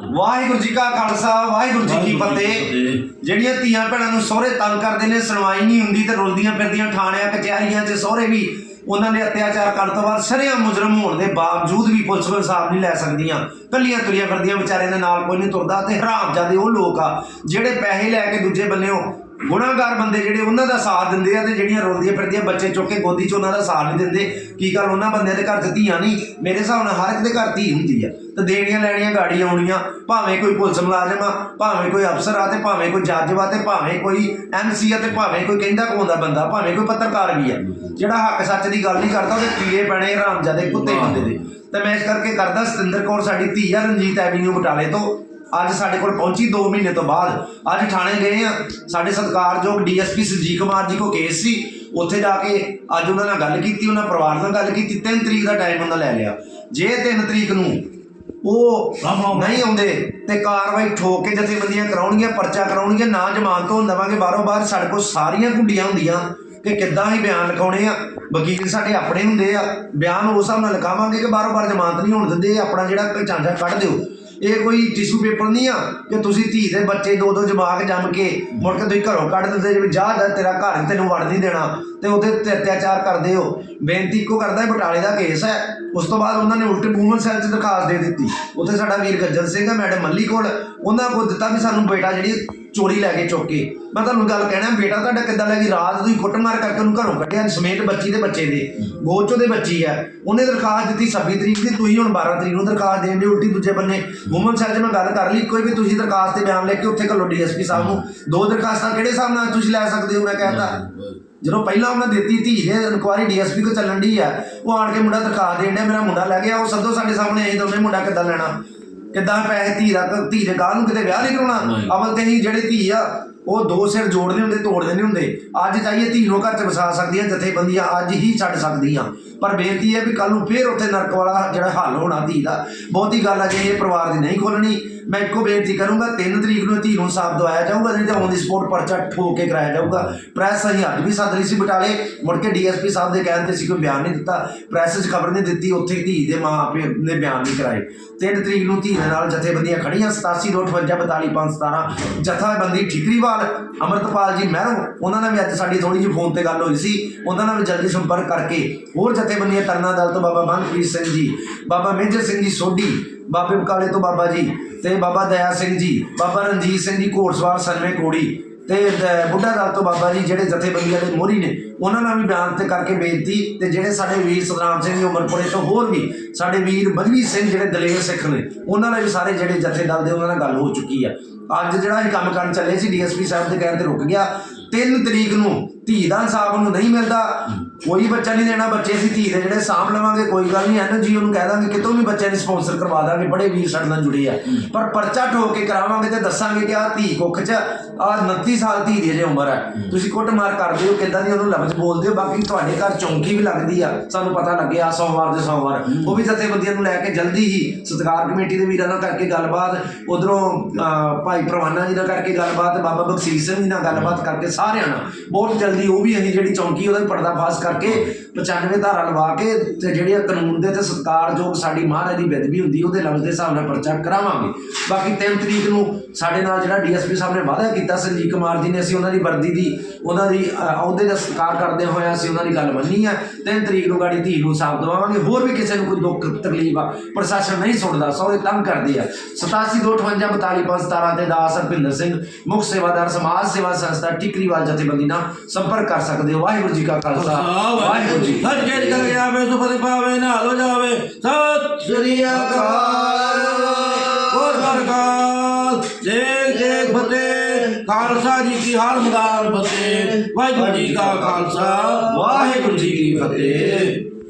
ਵਾਹਿਗੁਰੂ ਜੀ ਕਾ ਖਾਲਸਾ ਵਾਹਿਗੁਰੂ ਜੀ ਕੀ ਫਤਿਹ। ਜਿਹੜੀਆਂ ਧੀਆਂ ਭੈਣਾਂ ਨੂੰ ਸਹੁਰੇ ਤੰਗ ਕਰਦੇ ਨੇ ਸੁਣਵਾਈ ਨਹੀਂ ਹੁੰਦੀ ਤੇ ਰੁਲਦੀਆਂ ਫਿਰਦੀਆਂ ਥਾਣਿਆਂ ਕਚਹਿਰੀਆਂ 'ਚ ਸਹੁਰੇ ਵੀ ਉਹਨਾਂ ਨੇ ਅਤਿਆਚਾਰ ਕਰਨ ਤੋਂ ਬਾਅਦ ਸ਼ਰੇਆਮ ਮੁਜਰਮ ਹੋਣ ਦੇ ਬਾਵਜੂਦ ਵੀ ਪੁਲਿਸ ਕੋਲ ਇਨਸਾਫ ਨਹੀਂ ਲੈ ਸਕਦੀਆਂ। ਕੱਲੀਆਂ ਤੁਰੀਆਂ ਫਿਰਦੀਆਂ ਵਿਚਾਰੇ ਦੇ ਨਾਲ ਕੋਈ ਨਹੀਂ ਤੁਰਦਾ ਤੇ ਹਰਾਮ ਜਾਦੇ ਉਹ ਲੋਕ ਆ ਜਿਹੜੇ ਪੈਸੇ ਲੈ ਕੇ ਦੂਜੇ ਬੰਨਿਓ ਗੁਨਾਹਗਾਰ ਬੰਦੇ ਜਿਹੜੇ ਉਹਨਾਂ ਦਾ ਸਾਥ ਦਿੰਦੇ ਆ ਤੇ ਜਿਹੜੀਆਂ ਰੋਲਦੀਆਂ ਫਿਰਦੀਆਂ ਬੱਚੇ ਚੁੱਕ ਕੇ ਗੋਦੀ 'ਚ ਉਹਨਾਂ ਦਾ ਸਾਥ ਨਹੀਂ ਦਿੰਦੇ। ਕੀ ਗੱਲ ਉਹਨਾਂ ਬੰਦਿਆਂ ਦੇ ਘਰ 'ਚ ਧੀਆਂ ਨਹੀਂ? ਮੇਰੇ ਹਿਸਾਬ ਨਾਲ ਹਰ ਇੱਕ ਦੇ ਘਰ ਧੀ ਹੁੰਦੀ ਆ। ਤੇ ਦੇਣੀਆਂ ਲੈਣੀਆਂ ਗਾੜੀ ਆਉਣੀਆਂ ਭਾਵੇਂ ਕੋਈ ਪੁਲਿਸ ਮੁਲਾਜ਼ਮ ਆ ਭਾਵੇਂ ਕੋਈ ਅਫਸਰ ਆ ਤੇ ਭਾਵੇਂ ਕੋਈ ਜੱਜ ਵਾ ਤੇ ਭਾਵੇਂ ਕੋਈ ਐਮਸੀ ਆ ਤੇ ਭਾਵੇਂ ਕੋਈ ਕਹਿੰਦਾ ਕੋਂਦਾ ਬੰਦਾ ਭਾਵੇਂ ਕੋਈ ਪੱਤਰਕਾਰ ਵੀ ਆ। ਜਿਹੜਾ ਹੱਕ ਸੱਚ ਦੀ ਗੱਲ ਨਹੀਂ ਕਰਦਾ ਉਹਦੇ ਕੀੜੇ ਪੈਣੇ ਹਰਾਮਜ਼ਾਦੇ ਕੁੱਤੇ ਬੰਦੇ ਦੇ। ਤੇ ਮੈਂ ਇਸ ਕਰਕੇ ਕਰਦਾ ਸਤਿੰਦਰ ਕੌਰ ਸਾਡੀ ਧੀ ਆ ਰਣਜੀਤ ਐਵੀਨਿਊ ਬਟਾਲੇ ਤੋਂ। ਅੱਜ ਸਾਡੇ ਕੋਲ ਪਹੁੰਚੀ 2 ਮਹੀਨੇ ਤੋਂ ਬਾਅਦ। ਅੱਜ ਥਾਣੇ ਗਏ ਆ। ਸਾਡੇ ਸਤਿਕਾਰਯੋਗ ਡੀਐਸਪੀ ਸੁਰਜੀਤ ਕੁਮਾਰ ਜੀ ਕੋ ਕੇਸ ਸੀ। ਉੱਥੇ ਜਾ ਕੇ ਅੱਜ ਉਹਨਾਂ ਨਾਲ ਗੱਲ ਕੀਤੀ ਉਹਨਾਂ ਪਰਿਵਾਰ ਨਾਲ ਗੱਲ ਕੀਤੀ। 3 ਤਰੀਕ ਦਾ ਟਾਈਮ ਉਹਨਾਂ ਲੈ ਲਿਆ। ਜੇ 3 ਤਰੀਕ ਨੂੰ ਉਹ ਨਹੀਂ ਆਉਂਦੇ ਤੇ ਕਾਰਵਾਈ ਠੋਕ ਕੇ ਜਥੇਬੰਦੀਆਂ ਕਰਾਉਣਗੀਆਂ ਪਰਚਾ ਕਰਾਉਣਗੀਆਂ ਨਾ ਜ਼ਮਾਨਤ ਹੋਣ ਦੇਵਾਂਗੇ। ਬਾਹਰੋਂ ਬਾਹਰ ਸਾਡੇ ਕੋਲ ਸਾਰੀਆਂ ਗੁੱਡੀਆਂ ਹੁੰਦੀਆਂ ਕਿ ਕਿੱਦਾਂ ਹੀ ਬਿਆਨ ਲਿਖਾਉਣੇ ਆ। ਵਕੀਲ ਸਾਡੇ ਆਪਣੇ ਹੁੰਦੇ ਆ। ਬਿਆਨ ਉਸ ਹਿਸਾਬ ਨਾਲ ਲਿਖਾਵਾਂਗੇ ਕਿ ਬਾਹਰੋਂ ਬਾਹਰ ਜ਼ਮਾਨਤ ਨਹੀਂ ਹੋਣ ਦਿੰਦੇ। ਆਪਣਾ ਜਿਹੜਾ ਚਾਂਜਾ ਕੱਢ ਦਿਓ। ਇਹ ਕੋਈ ਟਿਸ਼ੂ ਪੇਪਰ ਨਹੀਂ ਆ ਕਿ ਤੁਸੀਂ ਧੀ ਦੇ ਬੱਚੇ ਦੋ ਦੋ ਜਵਾਕ ਜੰਮ ਕੇ ਮੁੜ ਕੇ ਤੁਸੀਂ ਘਰੋਂ ਕੱਢ ਦਿੰਦੇ, ਜਿਵੇਂ ਜਾ ਜਾ ਤੇਰਾ ਘਰ ਨੀ ਤੈਨੂੰ ਵੜ ਨਹੀਂ ਦੇਣਾ। ਤੇ ਉਹਦੇ ਤੇ ਅਤਿਆਚਾਰ ਕਰਦੇ ਹੋ। ਬੇਨਤੀ ਇੱਕੋ ਕਰਦਾ ਬਟਾਲੇ ਦਾ ਕੇਸ ਹੈ। ਉਸ ਤੋਂ ਬਾਅਦ ਉਹਨਾਂ ਨੇ ਉਲਟੇ ਵੂਮਨ ਸੈੱਲ 'ਚ ਦਰਖਾਸਤ ਦੇ ਦਿੱਤੀ। ਉੱਥੇ ਸਾਡਾ ਵੀਰ ਗੱਜਰ ਸਿੰਘ ਹੈ ਮੈਡਮ ਮੱਲੀ ਕੋਲ। ਉਹਨਾਂ ਕੋਲ ਦਿੱਤਾ ਵੀ ਸਾਨੂੰ ਬੇਟਾ ਜਿਹੜੀ ਚੋਰੀ ਲੈ ਕੇ ਚੁੱਕ ਕੇ। ਮੈਂ ਤੁਹਾਨੂੰ ਗੱਲ ਕਹਿਣਾ, ਬੇਟਾ ਤੁਹਾਡਾ ਕਿੱਦਾਂ ਲੈ ਗਈ ਰਾਤ ਤੁਸੀਂ ਕੁੱਟਮਾਰ ਕਰਕੇ ਉਹਨੂੰ ਘਰੋਂ ਕੱਢਿਆ, ਸਮੇਤ ਬੱਚੀ ਦੇ ਬੱਚੇ ਦੇ। ਗੋਚੋ ਦੇ ਬੱਚੀ ਹੈ। ਉਹਨੇ ਦਰਖਾਸਤ ਦਿੱਤੀ 26 ਤਰੀਕ ਦੀ, ਤੁਸੀਂ ਹੁਣ 12 ਤਰੀਕ ਨੂੰ ਦਰਖਾਸਤ ਦੇਣ ਦੇ ਉਲਟੀ ਦੂਜੇ ਬੰਨੇ। ਵੂਮਨ ਸੈੱਲ 'ਚ ਮੈਂ ਗੱਲ ਕਰ ਲਈ ਕੋਈ ਵੀ ਤੁਸੀਂ ਦਰਖਾਸਤ ਤੇ ਬਿਆਨ ਲੈ ਕੇ ਉੱਥੇ ਘੱਲੋ ਡੀਐਸਪੀ ਸਾਹਿਬ ਨੂੰ। ਦੋ ਦਰਖਾਸਤਾਂ ਕਿਹੜੇ ਹਿਸਾਬ ਨਾਲ ਤੁਸੀਂ ਲੈ ਸਕਦੇ ਹੋ, ਮੈਂ ਕਹਿੰਦਾ ਜਦੋਂ ਪਹਿਲਾਂ ਉਹਨਾਂ ਦਿੱਤੀ ਧੀ ਨੇ ਇਨਕੁਆਰੀ ਡੀਐਸਪੀ ਕੋ ਚੱਲਣ ਦੀ ਆ ਉਹ ਆਣ ਕੇ ਮੁੰਡਾ ਦਿਖਾ ਦੇਣ ਡਿਆ ਮੇਰਾ ਮੁੰਡਾ ਲੈ ਗਿਆ ਉਹ ਸੱਦੋ ਸਾਡੇ ਸਾਹਮਣੇ ਅਸੀਂ ਦੋਨੇ ਮੁੰਡਾ ਕਿੱਦਾਂ ਲੈਣਾ? ਕਿੱਦਾਂ ਪੈਸੇ ਧੀ ਦਾ ਧੀ ਦੇ ਗਾਹ ਨੂੰ ਕਿਤੇ ਵਿਆਹ ਨਹੀਂ ਕਰਾਉਣਾ? ਅਵਲ ਤੇ ਹੀ ਜਿਹੜੇ ਧੀ ਆ ਉਹ ਦੋ ਸਿਰ ਜੋੜਦੇ ਹੁੰਦੇ ਤੋੜਦੇ ਨਹੀਂ ਹੁੰਦੇ। ਅੱਜ ਚਾਹੀਏ ਧੀ ਨੂੰ ਘਰ ਚ ਵਸਾ ਸਕਦੀਆਂ ਜਥੇਬੰਦੀਆਂ ਅੱਜ ਹੀ ਛੱਡ ਸਕਦੀਆਂ। ਪਰ ਬੇਨਤੀ ਹੈ ਵੀ ਕੱਲ ਨੂੰ ਫੇਰ ਉੱਥੇ ਨਰਕ ਵਾਲਾ ਜਿਹੜਾ ਹੱਲ ਹੋਣਾ ਧੀ ਦਾ, ਬਹੁਤੀ ਗੱਲ ਅਜੇ ਇਹ ਪਰਿਵਾਰ ਦੀ ਨਹੀਂ ਖੋਲਣੀ ਮੈਂ ਇੱਕੋ ਬੇਨਤੀ ਕਰੂੰਗਾ 3 ਤਰੀਕ ਨੂੰ ਧੀ ਨੂੰ ਸਾਫ਼ ਦਵਾਇਆ ਜਾਊਗਾ, ਨਹੀਂ ਤਾਂ ਔਨ ਦੀ ਸਪੋਰਟ ਪਰਚਾ ਠੋਕ ਕੇ ਕਰਾਇਆ ਜਾਊਗਾ। ਪ੍ਰੈਸ ਅਸੀਂ ਅੱਜ ਵੀ ਸੱਦ ਰਹੀ ਸੀ ਬਟਾਲੇ, ਮੁੜ ਕੇ ਡੀਐਸਪੀ ਸਾਹਿਬ ਦੇ ਕਹਿਣ ਤੇ ਸੀ ਕੋਈ ਬਿਆਨ ਨਹੀਂ ਦਿੱਤਾ। ਪ੍ਰੈਸ 'ਚ ਖਬਰ ਨਹੀਂ ਦਿੱਤੀ, ਉੱਥੇ ਧੀ ਦੇ ਮਾਂ ਪਿਓ ਨੇ ਬਿਆਨ ਨਹੀਂ ਕਰਾਏ। 3 ਤਰੀਕ ਨੂੰ ਧੀ ਦੇ ਨਾਲ ਜਥੇਬੰਦੀਆਂ ਖੜੀਆਂ 8728542517 ਜਥੇਬੰਦੀ ਠਿਕਰੀਵਾਲ, ਅਮਰਤਪਾਲ ਜੀ ਮਹਿਰੋਂ, ਉਹਨਾਂ ਨਾਲ ਵੀ ਅੱਜ ਸਾਡੀ ਥੋੜੀ ਜਿਹੀ ਫੋਨ ਤੇ ਗੱਲ ਹੋਈ ਸੀ, ਉਹਨਾਂ ਨਾਲ ਵੀ ਜਲਦੀ ਸੰਪਰਕ ਕਰਕੇ ਹੋਰ ਜਥੇ ਜਥੇਬੰਦੀਆਂ ਤਰਨਾ ਦਲ ਤੋਂ ਬਾਬਾ ਮਨਪ੍ਰੀਤ ਸਿੰਘ ਜੀ, ਬਾਬਾ ਮੇਜਰ ਸਿੰਘ ਜੀ ਸੋਢੀ, ਬਾਬੇ ਬਕਾਲੇ ਤੋਂ ਬਾਬਾ ਜੀ ਤੇ ਬਾਬਾ ਦਇਆ ਸਿੰਘ ਜੀ, ਬਾਬਾ ਰਣਜੀਤ ਸਿੰਘ ਜੀ ਘੋੜਸਵਾਰ ਸਰਵੇ ਕੋੜੀ ਤੇ ਬੁੱਢਾ ਦਲ ਤੋਂ ਬਾਬਾ ਜੀ ਜਿਹੜੇ ਜਥੇਬੰਦੀਆਂ ਦੇ ਮੋਹਰੀ ਨੇ, ਉਹਨਾਂ ਨਾਲ ਵੀ ਬਿਆਨ ਤੇ ਕਰਕੇ ਬੇਨਤੀ ਤੇ ਜਿਹੜੇ ਸਾਡੇ ਵੀਰ ਸਤਨਾਮ ਸਿੰਘ ਜੀ ਉਮਰਪੁਰੇ ਤੋਂ ਹੋਰ ਵੀ ਸਾਡੇ ਵੀਰ ਬਲਵੀਰ ਸਿੰਘ ਜਿਹੜੇ ਦਲੇਰ ਸਿੱਖ ਨੇ, ਉਹਨਾਂ ਨਾਲ ਵੀ ਸਾਰੇ ਜਿਹੜੇ ਜਥੇ ਦਲ ਦੇ ਉਹਨਾਂ ਨਾਲ ਗੱਲ ਹੋ ਚੁੱਕੀ ਆ। ਅੱਜ ਜਿਹੜਾ ਇਹ ਕੰਮ ਕਰਨ ਚੱਲੇ ਸੀ, ਡੀਐਸਪੀ ਸਾਹਿਬ ਦੇ ਕਹਿਣ ਤੇ ਰੁਕ ਗਿਆ। 3 ਤਰੀਕ ਨੂੰ ਧੀ ਦਾ ਇਨਸਾਫ ਨੂੰ ਨਹੀਂ ਮਿਲਦਾ ਕੋਈ ਬੱਚਾ ਨਹੀਂ ਦੇਣਾ ਬੱਚੇ ਅਸੀਂ ਧੀ ਦੇ ਜਿਹੜੇ ਸਾਂਭ ਲਵਾਂਗੇ ਕੋਈ ਗੱਲ ਨਹੀਂ ਐਨਜੀਓ ਨੂੰ ਕਹਿ ਦਾਂਗੇ ਕਿਤੋਂ ਵੀ ਬੱਚੇ ਨੂੰ ਸਪਾਂਸਰ ਕਰਵਾ ਦਾਂਗੇ ਬੜੇ ਵੀਰ ਸਾਡੇ ਨਾਲ ਜੁੜੇ ਆ। ਪਰ ਪਰਚਾ ਠੋਕ ਕੇ ਕਰਾਵਾਂਗੇ ਤੇ ਦੱਸਾਂਗੇ ਕਿ ਆ ਧੀ ਕੁੱਖ 'ਚ ਆ 29 ਸਾਲ ਧੀ ਦੀ ਅਜੇ ਉਮਰ ਹੈ। ਤੁਸੀਂ ਕੁੱਟਮਾਰ ਕਰਦੇ ਹੋ ਕਿੱਦਾਂ ਦੀ ਉਹਨੂੰ ਲਫ਼ਜ਼ ਬੋਲਦੇ ਹੋ ਬਾਕੀ ਤੁਹਾਡੇ ਘਰ ਚੌਂਕੀ ਵੀ ਲੱਗਦੀ ਆ ਸਾਨੂੰ ਪਤਾ ਲੱਗਿਆ ਸੋਮਵਾਰ ਦੇ ਸੋਮਵਾਰ। ਉਹ ਵੀ ਜਥੇਬੰਦੀਆਂ ਨੂੰ ਲੈ ਕੇ ਜਲਦੀ ਹੀ ਸਤਿਕਾਰ ਕਮੇਟੀ ਦੇ ਵੀਰਾਂ ਨਾਲ ਕਰਕੇ ਗੱਲਬਾਤ ਉਧਰੋਂ ਭਾਈ ਪ੍ਰਵਾਨਾ ਜੀ ਨਾਲ ਕਰਕੇ ਗੱਲਬਾਤ ਬਾਬਾ ਬਖਸ਼ੀਸ਼ ਸਿੰਘ ਜੀ ਨਾਲ ਗੱਲਬਾਤ ਕਰਕੇ ਸਾਰਿਆਂ ਨਾਲ। ਬਹੁਤ ਜਲਦੀ ਉਹ ਵੀ ਅਸੀਂ ਜਿਹੜੀ ਚੌਂਕੀ ਉਹਦਾ ਵੀ ਪਰਦਾਫਾਸ਼ ਕਰਕੇ 95 ਧਾਰਾ ਲਵਾ ਕੇ ਤੇ ਜਿਹੜੇ ਕਾਨੂੰਨ ਦੇ ਤੇ ਸਤਿਕਾਰਯੋਗ ਸਾਡੀ ਮਹਾਰਾਜ ਦੀ ਬੇਦਬੀ ਹੁੰਦੀ ਉਹਦੇ ਲਫ਼ਜ਼ ਦੇ ਹਿਸਾਬ ਨਾਲ ਪਰਚਾ ਕਰਾਵਾਂਗੇ। ਬਾਕੀ 3 ਤਰੀਕ ਨੂੰ ਸਾਡੇ ਨਾਲ ਜਿਹੜਾ ਡੀਐਸਪੀ ਸਾਹਿਬ ਨੇ ਵਾਅਦਾ ਕੀਤਾ ਸੰਜੀਤ ਕੁਮਾਰ ਜੀ ਨੇ, ਅਸੀਂ ਉਹਨਾਂ ਦੀ ਵਰਦੀ ਦੀ, ਉਹਨਾਂ ਦੀ ਅਹੁਦੇ ਦਾ ਸਤਿਕਾਰ ਕਰਦੇ ਹੋਏ ਅਸੀਂ ਉਹਨਾਂ ਦੀ ਗੱਲ ਮੰਨੀ ਹੈ। 3 ਤਰੀਕ ਨੂੰ ਗਾੜੀ ਧੀ ਨੂੰ ਸਾਫ਼ ਦਵਾਵਾਂਗੇ। ਹੋਰ ਵੀ ਕਿਸੇ ਨੂੰ ਕੋਈ ਦੁੱਖ, ਤਕਲੀਫ ਆ, ਪ੍ਰਸ਼ਾਸਨ ਨਹੀਂ ਸੁਣਦਾ, ਸੌਰੇ ਤੰਗ ਕਰਦੇ ਆ। 8725542517 ਤੇ ਦਾਸ ਹਰਪਿੰਦਰ ਸਿੰਘ, ਮੁੱਖ ਸੇਵਾਦਾਰ, ਸਮਾਜ ਸੇਵਾ ਸੰਸਥਾ, ਟਿਕਰੀਵਾਲ ਜਥੇਬੰਦੀ ਨਾਲ ਸੰਪਰਕ ਕਰ ਸਕਦੇ ਹੋ। ਵਾਹਿਗੁਰੂ ਜੀ ਕਾ ਖਾਲਸਾ। ਵਾਹਿਗੁਰੂ ਜੀ ਹਰ ਗੇਟ ਕਰ ਗਿਆ ਵੇ ਸੁਪਤੀ ਪਾਵੇ ਨਾਲ ਹੋ ਜਾਵੇ। ਸਤਿ ਸ੍ਰੀ ਅਕਾਲ। ਹੋਰ ਸਰਕਾਰ ਜੈ ਜੈ ਫਤਿਹ। ਖਾਲਸਾ ਜੀ ਕੀ ਹਾਲ ਮਦਾਰ ਫਤਿਹ। ਵਾਹਿਗੁਰੂ ਜੀ ਕਾ ਖਾਲਸਾ। ਵਾਹਿਗੁਰੂ ਜੀ ਕੀ ਫਤਿਹ।